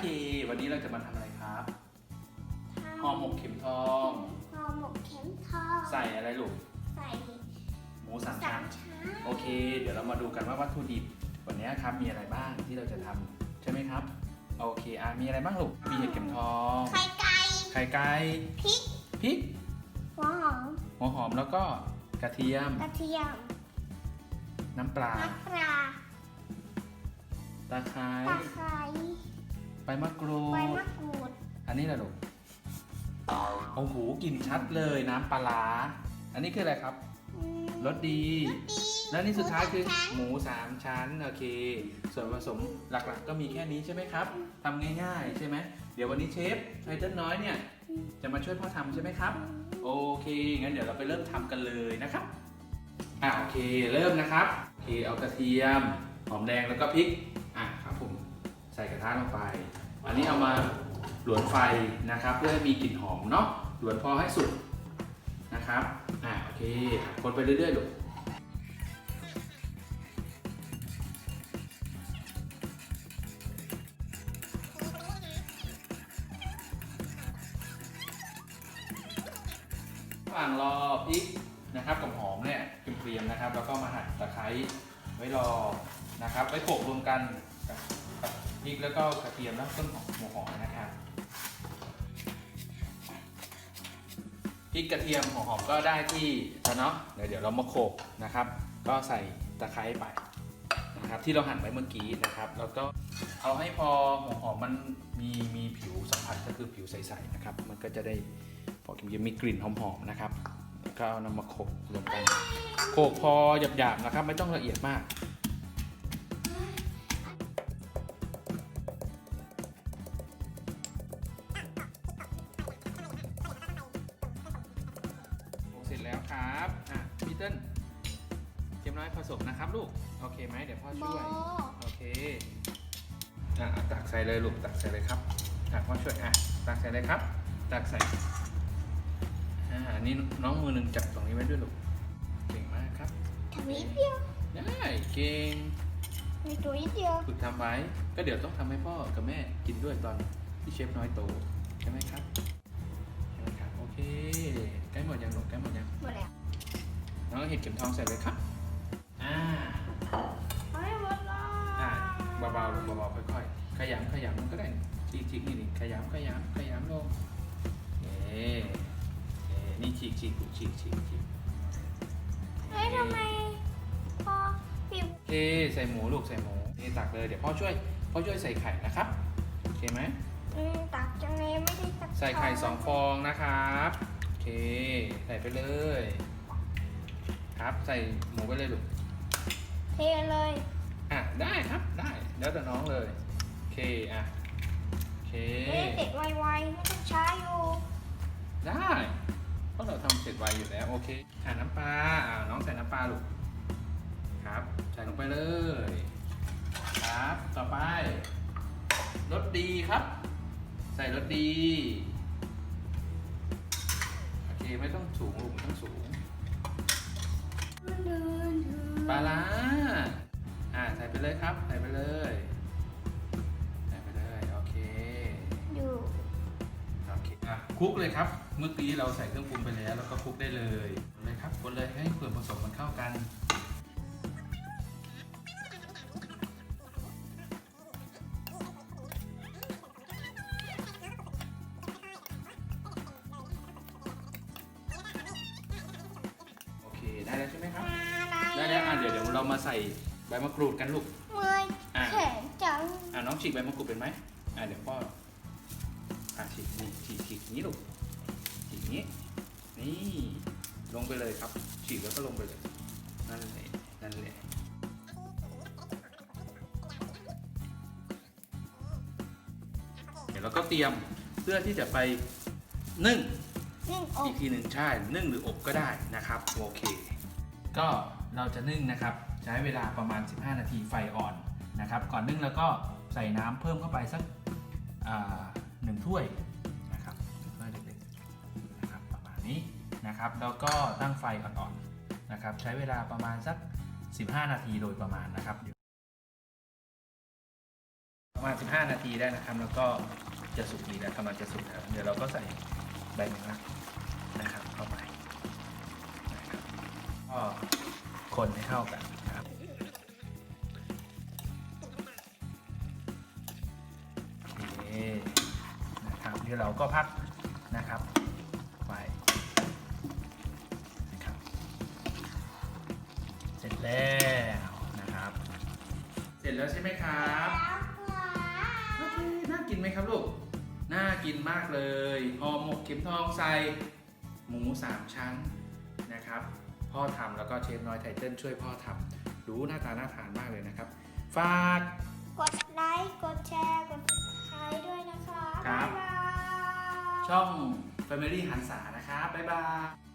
เค วันนี้เราจะมาทำอะไรครับห่อหมกเข็มทอง ห่อหมกเข็มทอง ใส่อะไรลูก ใส่หมูสามสาชั้นมชั้นโอเค เดี๋ยวเรามาดูกันว่าวัตถุดิบวันนี้ครับมีอะไรบ้างที่เราจะทำใช่ไหมครับ โอเคอะมีอะไรบ้างลูก มีเห็ดเข็มทอง ไข่ไก่ ไข่ไก่ พริก พริก หัวหอม หัวหอมแล้วก็กระเทียม กระเทียม น้ำปลา น้ำปลา ตะไคร้ตะไคร้ใบมะกรูใบด มะกรูดอันนี้แหละลูกโอ้โหกลิ่นชัดเลยน้ำปลาร้าอันนี้คืออะไรครับ อืมรสดีรสดีและนี่สุดท้ายคือหมูสามชั้นหมูสามชั้นโอเค ส่วนผสมหลักๆ ก็มีแค่นี้ใช่ไหมครับทำง่ายๆ ใช่ไหมเดี๋ยววันนี้เชฟไทเติ้ลน้อยเนี่ย จะมาช่วยพ่อทำใช่ไหมครับ โอเค งั้นเดี๋ยวเราไปเริ่มทำกันเลยนะครับ อ่าโอเค เริ่มนะครับ โอเค เอากระเทียม หอมแดงแล้วก็พริกอะครับผมใส่กระทะลงไป อันนี้เอามาหลวนไฟนะครับ เพื่อให้มีกลิ่นหอมเนาะหลวนพอให้สุกนะครับอ่าโอเคคนไปเรื่อยๆลูกระหว่างรอพริกนะครับกับหอมเนี่ยเกรียมๆนะครับ แล้วก็มาหั่นตะไคร้ไว้รอนะครับไว้โขลกรวมกันกับ พริกแล้วก็กระเทียมแล้วต้นหอมหัวหอมนะครับพริกกระเทียมหัวหอมก็ได้ที่แล้วเนาะเดี๋ยวเดี๋ยวเรามาโขกนะครับ ก็ใส่ตะไคร้ไปนะครับที่เราหั่นไว้เมื่อกี้นะครับ แล้วก็เอาให้พอหัวหอมมันมีมีผิวสัมผัสก็คือผิวใสๆนะครับ มันก็จะได้พอกินมีกลิ่นหอมๆนะครับแล้วก็เอานำมาโขลกรวมกันโขกพอหยาบๆนะครับ ไม่ต้องละเอียดมาก กเสร็จแล้วครับอะพี่เติ้ลเค็มน้อยผสมนะครับลูก โอเคไหมเดี๋ยวพ่อโบช่วยโอเคอะอะตักใส่เลยลูกตักใส่เลยครับอะพ่อช่วยอะตักใส่เลยครับ ตักใส่อ่าอันนี้น้องมือหนึ่งจับตรงนี้ไว้ด้วยลูกเก่งมากครับ ทำนิดเดียวได้เก่งมีตัวนิดเดียวฝึกทำไว้ ก็เดี๋ยวต้องทำให้พ่อกับแม่กินด้วยตอนที่เชฟน้อยโตใช่ไหมครับ ใกล้หมดยังลูกใกล้หมดยัง หมดแล้วน้องเห็ดเข็มทองใส่เลยครับ อ่าไม่หมดแล้วอ่าเบาๆลงเบาๆค่อยๆ ขยำขยำมันก็ได้ฉีกฉีกนี่นี่ขยำขยำขยำลงเอ๊ะเอ๊ะนี่ฉีกฉีกฉีกฉีกฉีกเฮ้ยทำไมพอปิวโอเคใส่หมูลูกใส่หมูนี่ตักเลยเดี๋ยวพ่อช่วยพ่อช่วยใส่ไข่นะครับ โอเคไหม อืมตักจังเลยไม่ได้ตักใส่ไข่สองฟองนะครับ โอเค ใส่ไปเลย ครับใส่หมูไปเลยลูก เทเลยอะ ได้ครับได้ แล้วแต่น้องเลย โอเค อะ โอเค ไม่ได้เด็ดไวๆไม่ต้องช้าอยู่ได้เพราะเราทำเสร็จไวอยู่แล้ว โอเคอะน้ำปลาอ่าน้องใส่น้ำปลาลูก ครับ ใส่ลงไปเลย ครับ ต่อไปรสดีครับใส่รสดี โอเค ไม่ต้องสูงลูกไม่ต้องสูง ปลาร้าอ่าใส่ไปเลยครับ ใส่ไปเลย ใส่ไปเลย โอเค อยู่โอเคอะคลุกเลยครับ เมื่อกี้เราใส่เครื่องปรุงไปแล้ว แล้วก็คลุกได้เลยเลยครับคนเลยให้ส่วนผสมมันเข้ากัน เดี๋ยวเดี๋ยวเรามาใส่ใบมะกรูดกันลูกเมื่อยอะ แขนจังอะน้องฉีกใบมะกรูดเป็นไหมอะเดี๋ยวพ่ออะฉีกนี่ฉีกฉีกอย่างนี้ลูกฉีกอย่างนี้ นี่ ลงไปเลยครับ ฉีกแล้วก็ลงไปเลย นั่นแหละนั่นแหละเดี๋ยวเราก็เตรียมเพื่อที่จะไปนึ่ง นึ่งออีกกทีหนึ่งใช่นึ่งหรืออบก็ได้นะครับ โอเค ก็เราจะนึ่งนะครับ ใช้เวลาประมาณ 15 นาทีไฟอ่อนนะครับก่อนนึ่งแล้วก็ใส่น้ำเพิ่มเข้าไปสักหนึ่งถ้วยนะครับถ้วยเล็กๆนะครับประมาณนี้นะครับแล้วก็ตั้งไฟอ่อนๆนะครับใช้เวลาประมาณสัก 15 นาทีโดยประมาณนะครับประมาณ 15 นาทีได้นะครับ แล้วก็จะสุกดีแล้วกำลังจะสุกแล้วเดี๋ยวเราก็ใส่ใบมงลักนะครับเข้าไปนะครับก็คนให้เข้ากัน นะครับเคนะครับเดี๋ยวเราก็พักนะครับไว้นะครับ เสร็จแล้วนะครับ เสร็จแล้วใช่ไหมครับโอเคน่ากินไหมครับลูกน่ากินมากเลยห่อหมกเข็มทองใส่หมูสามชั้นนะครับ พ่อทำแล้วก็เชฟน้อยไทเติ้ลช่วยพ่อทำดูหน้าตาน่าทานมากเลยนะครับ ฝาก กดไลค์ กดแชร์ กด ติดตามด้วยนะคะ ครับ บ๊ายบาย ช่อง Family หันษานะครับ บ๊ายบาย